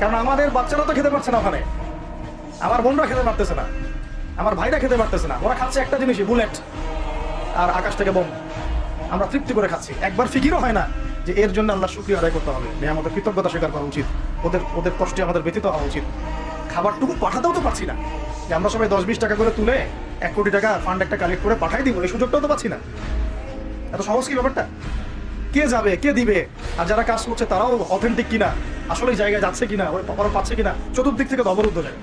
কারণ আমাদের বাচ্চারা তো খেতে পারছে না ওখানে। আমার বোনরা খেতে পারতেছে না। আমার ভাইরা খেতে পারতেছে না। ওরা খাচ্ছে একটা জিনিসই, বুলেট আর আকাশ থেকে বোম। আমরা তৃপ্তি করে খাচ্ছি। একবার ফিকিরও হয় না যে এর জন্য আল্লাহ শুক্রিয়া আদায় করতে হবে। যে আমাদের কৃতজ্ঞতা স্বীকার করা উচিত। ওদের ওদের কষ্টে আমাদের ব্যতীত হওয়া উচিত। খাবারটুকু পাঠাতেও তো পাচ্ছি না। যে আমরা সবাই দশ বিশ টাকা করে তুলে এক কোটি টাকা ফান্ড একটা কালেক্ট করে পাঠাই দিব, এই সুযোগটাও তো পাচ্ছি না। এত সহজ কি ব্যাপারটা? কে যাবে, কে দিবে? আর যারা কাজ করছে তারাও অথেন্টিক কিনা? আসলে জায়গায় যাচ্ছে কিনা? ওই ওরা পাচ্ছে কিনা? চতুর্দিক থেকে অবরুদ্ধ যায়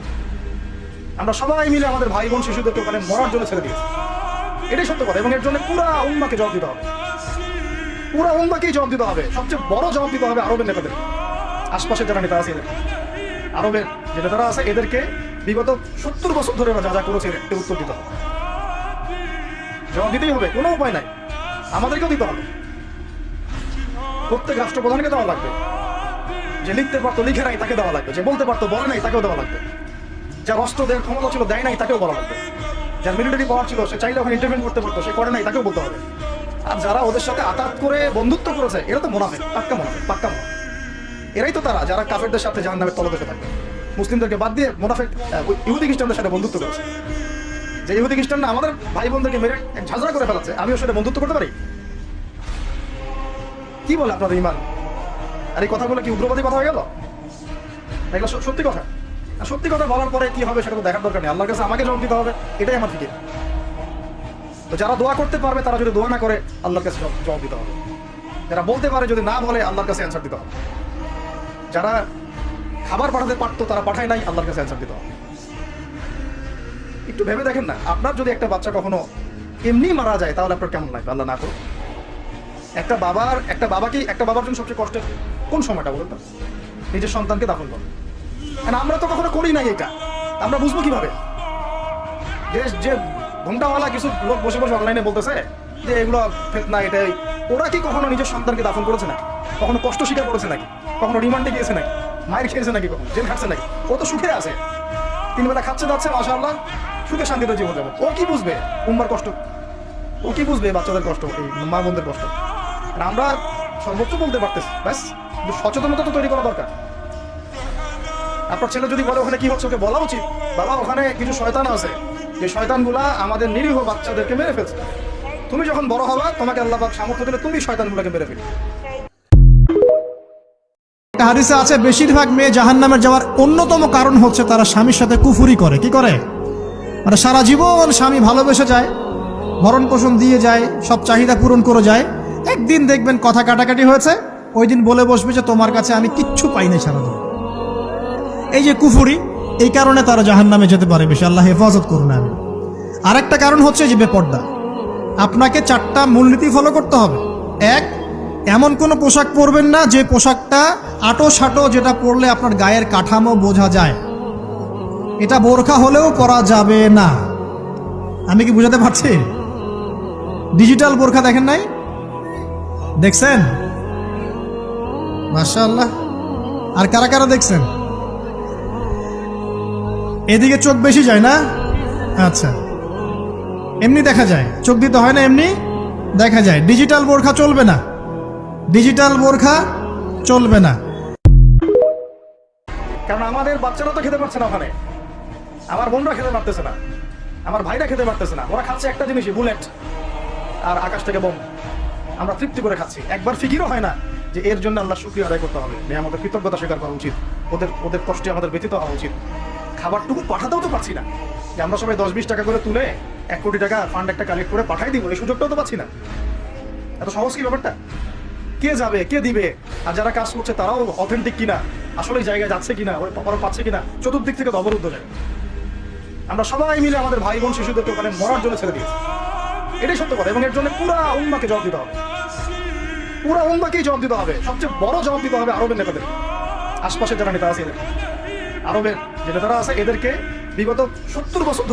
আমরা সবাই মিলে আমাদের ভাই বোন, শিশুদেরকে ওখানে মরার জন্য ছেড়ে দিয়েছি। এটাই সত্য কথা। এবং এর জন্য পুরা উম্মাকে জবাব দিতে হবে। পুরা উম্মাকেই জবাব দিতে হবে। সবচেয়ে বড় জবাব দিতে হবে আরবের নেতাদের। আশপাশে যারা নেতা আছে আরবের যে নেতারা আছে, এদেরকে বিগত সত্তর বছর ধরে যা যা করেছে উত্তর দিতে হবে। জবাব দিতেই হবে। কোনো উপায় নাই। আমাদেরকেও দিতে হবে। প্রত্যেক রাষ্ট্রপ্রধানকে দেওয়া লাগবে। যে লিখতে পারতো, লিখে নাই তাকে দেওয়া লাগবে। যে বলতে পারতো, বলে নাই তাকেও দেওয়া লাগবে। যার অস্ত্র দেওয়ার ক্ষমতা ছিল, দেয় নাই তাকেও বলা লাগবে। যার মিলিটারি পাওয়ার ছিল, সে চাইলে ওখানে ইন্টারভেন করতে পারতো, সে করে নাই তাকেও বলতে হবে। আর যারা ওদের সাথে আঘাত করে বন্ধুত্ব করেছে, এরা তো মোনাফে পাক্কা মোনাফে পাক্কা মোনাফে এরাই তো তারা, যারা কাফেরদের সাথে জাহান নামের তলদেশে থাকবে মুসলিমদেরকে বাদ দিয়ে মোনাফেক ইহুদি খ্রিস্টানদের সাথে বন্ধুত্ব করেছে। যে ইহুদি খ্রিস্টানরা আমাদের ভাই বোনদেরকে মেরে ঝাঁঝরা করে ফেলাচ্ছে আমিও সাথে বন্ধুত্ব করতে পারি? কি বলে আপনাদের ইমান? আর এই কথাগুলো কি উগ্রবাদী কথা হয়ে গেল? এগুলো সত্যি কথা। আর সত্যি কথা বলার পরে কি হবে সেটা তো দেখার দরকার নেই। আল্লাহর কাছে আমাকে জবাব দিতে হবে, এটাই আমার ফিকির। তো যারা দোয়া করতে পারবে, তারা যদি দোয়া না করে, আল্লাহর কাছে জবাব- দিতে হবে। যারা বলতে পারে, যদি না বলে, আল্লাহর কাছে অ্যান্সার দিতে হবে। যারা খাবার পাঠাতে পারতো, তারা পাঠায় নাই, আল্লাহর কাছে অ্যান্সার দিতে হবে। একটু ভেবে দেখেন না, আপনার যদি একটা বাচ্চা কখনো এমনি মারা যায়, তাহলে আপনার কেমন লাগবে? আল্লাহ না করুন একটা বাবার একটা বাবাকে একটা বাবার জন্য সবচেয়ে কষ্টের কোন সময়টা বলুন তো? নিজের সন্তানকে দাফন করা। আমরা তো কখনো করি নাই এটা। আমরা বুঝব কীভাবে? যে যে ঘুমটাওয়ালা কিছু লোক বসে বসে অনলাইনে বলতেছে যে এগুলো ফেতনা, এটাই। ওরা কি কখনো নিজের সন্তানকে দাফন করেছে নাকি? কখনো কষ্ট স্বীকার করেছে নাকি? কখনো রিমান্ডে গিয়েছে নাকি? মায়ের খেয়েছে নাকি কখনো? জেল খাচ্ছে নাকি? ও তো সুখে আছে। তিন বেলা খাচ্ছে যাচ্ছে মাসা আল্লাহ সুখে শান্তিতে জীবন যাবে। ও কি বুঝবে? উম্মার কষ্ট। ও কি বুঝবে বাচ্চাদের কষ্ট? এই মা বোনদের কষ্ট? আমরা সর্বোচ্চ বলতে পারতেছি, ব্যাস। সচেতনতা তো তৈরি করা দরকার। আপনার ছেলে যদি বলে ওখানে কি হচ্ছে, ওকে বলা উচিত। বাবা, ওখানে কিছু শয়তান আছে। যে শয়তানগুলা আমাদের নিরীহ বাচ্চাদেরকে মেরে ফেলছে। তুমি যখন বড় হবা, তোমাকে আল্লাহ সামর্থ্য দিলে তুমি শয়তানগুলোকে মেরে ফেলবে। হাদিসে আছে, বেশিরভাগ মেয়ে জাহান নামের যাওয়ার অন্যতম কারণ হচ্ছে তারা স্বামীর সাথে কুফুরি করে। কি করে? মানে সারা জীবন স্বামী ভালোবেসে যায় ভরণ পোষণ দিয়ে যায়, সব চাহিদা পূরণ করে যায়। একদিন দেখবেন কথা কাটাকাটি হয়েছে, ওই দিন বলে বসবে যে তোমার কাছে আমি কিচ্ছু পাই নাই সারা জীবন। এই যে কুফুরি, এই কারণে তারা জাহান নামে যেতে পারে বেশি। আল্লাহ হেফাজত করুন আমি আরেকটা কারণ হচ্ছে যে বেপর্দা। আপনাকে চারটা মূলনীতি ফলো করতে হবে। এক, এমন কোনো পোশাক পরবেন না যে পোশাকটা আটো সাটো যেটা পরলে আপনার গায়ের কাঠামো বোঝা যায়। এটা বোরখা হলেও পরা যাবে না। আমি কি বুঝাতে পারছি? ডিজিটাল বোরখা দেখেন নাই? দেখছেন? মাশাআল্লাহ। আর কারা কারা দেখছেন? এদিকে চোখ বেশি যায় না? আচ্ছা। এমনি দেখা যায়। চোখ দিতে হয় না এমনি? দেখা যায়। ডিজিটাল বোরখা চলবে না। ডিজিটাল বোরখা চলবে না। কারণ আমাদের বাচ্চারা তো খেতে পারছে না ওখানে। আমার বোনরা খেতে পারতেছে না। আমার ভাইরা খেতে পারতেছে না। ওরা খাচ্ছে একটা জিনিসই, বুলেট। আর আকাশ থেকে বোম। আমরা তৃপ্তি করে খাচ্ছি। একবার ফিকিরও হয় না যে এর জন্য আল্লাহ শুক্রিয়া আদায় করতে হবে। আমাদের কৃতজ্ঞতা স্বীকার করা উচিত। ওদের ওদের কষ্টে আমাদের ব্যতীত হওয়া উচিত। খাবারটুকু পাঠাতেও তো পারছি না। যে আমরা সবাই দশ বিশ টাকা করে তুলে এক কোটি টাকা ফান্ড একটা কালেক্ট করে পাঠাই দিব, এই সুযোগটাও তো পাচ্ছি না। এত সহজ কি ব্যাপারটা? কে যাবে, কে দিবে? আর যারা কাজ করছে তারাও অথেন্টিক কিনা? আসলে জায়গায় যাচ্ছে কিনা? ওরা পাচ্ছে কিনা? চতুর্দিক থেকে তো অবরুদ্ধ যায়। আমরা সবাই মিলে আমাদের ভাই বোন শিশুদেরকে ওখানে মরার জন্য ছেড়ে দিয়েছি। এটাই সত্য কথা। এবং এর জন্য পুরা উম্মাকে জবাব দিতে হবে। পুরা উম্মাকেই জবাব দিতে হবে। সবচেয়ে বড় জবাব দিতে হবে আরবের নেতাদের। আশপাশের যারা নেতা আছে এদের। আরবের যে নেতারা আছে, এদেরকে বিগত সত্তর বছর